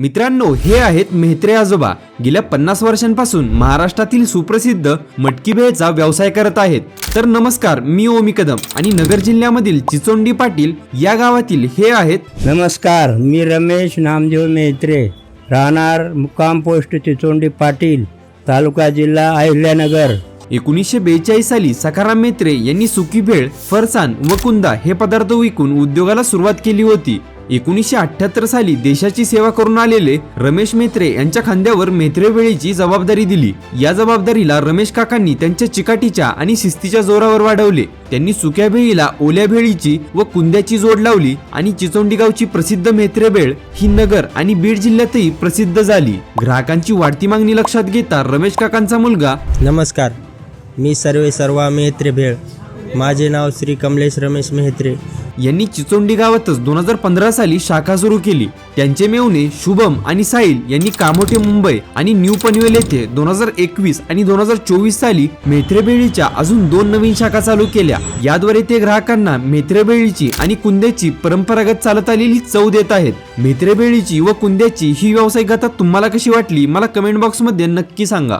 मित्रांनो हे आहेत मेहत्रे आजोबा. गेल्या पन्नास वर्षांपासून महाराष्ट्रातील सुप्रसिद्ध मटकी भेळचा व्यवसाय करत आहेत. तर नमस्कार मी ओमी कदम आणि नगर जिल्ह्यामधील चिचोंडी पाटील या गावातील हे आहेत. नमस्कार मी रमेश नामदेव मेत्रे राहणार मुक्काम पोस्ट चिचोंडी पाटील तालुका जिल्हा अहिल्यानगर. एकोणीसशे बेचाळीस साली सखाराम मेत्रे यांनी सुकी भेळ फरसाण व कुंदा हे पदार्थ विकून उद्योगाला सुरुवात केली होती. एकोणीसशे अठ्याहत्तर साली देशाची सेवा करून आलेले रमेश मेत्रे यांच्या खांद्यावर मेत्रेवेळीची जबाबदारी दिली. या जबाबदारीला रमेश काकांनी त्यांच्या चिकाटीच्या आणि शिस्तीच्या जोरावर वाढवले. त्यांनी सुक्या भेळीला ओल्या भेळीची व कुंद्याची जोड लावली आणि चिचोंडी गावची प्रसिद्ध मेत्रेबेळ ही नगर आणि बीड जिल्ह्यातही प्रसिद्ध झाली. ग्राहकांची वाढती मागणी लक्षात घेता रमेश काकांचा मुलगा नमस्कार. मी सर्वे सर्वा मेत्रेभेळ माझे नाव श्री कमलेश रमेश मेहत्रे. यांनी चिचोंडी गावातच दोन हजार पंधरा साली शाखा सुरू केली. त्यांचे मेवणे शुभम आणि साहिल यांनी कामोठे मुंबई आणि न्यू पनवेल येथे दोन हजार एकवीस आणि दोन हजार चोवीस साली मेत्रेबेळीच्या अजून दोन नवीन शाखा चालू केल्या. याद्वारे ते ग्राहकांना मेत्रेबेळीची आणि कुंद्याची परंपरागत चालत आलेली चव देत आहेत. मेत्रेबेळीची व कुंद्याची ही व्यावसायिक गाथा तुम्हाला कशी वाटली मला कमेंट बॉक्समध्ये नक्की सांगा.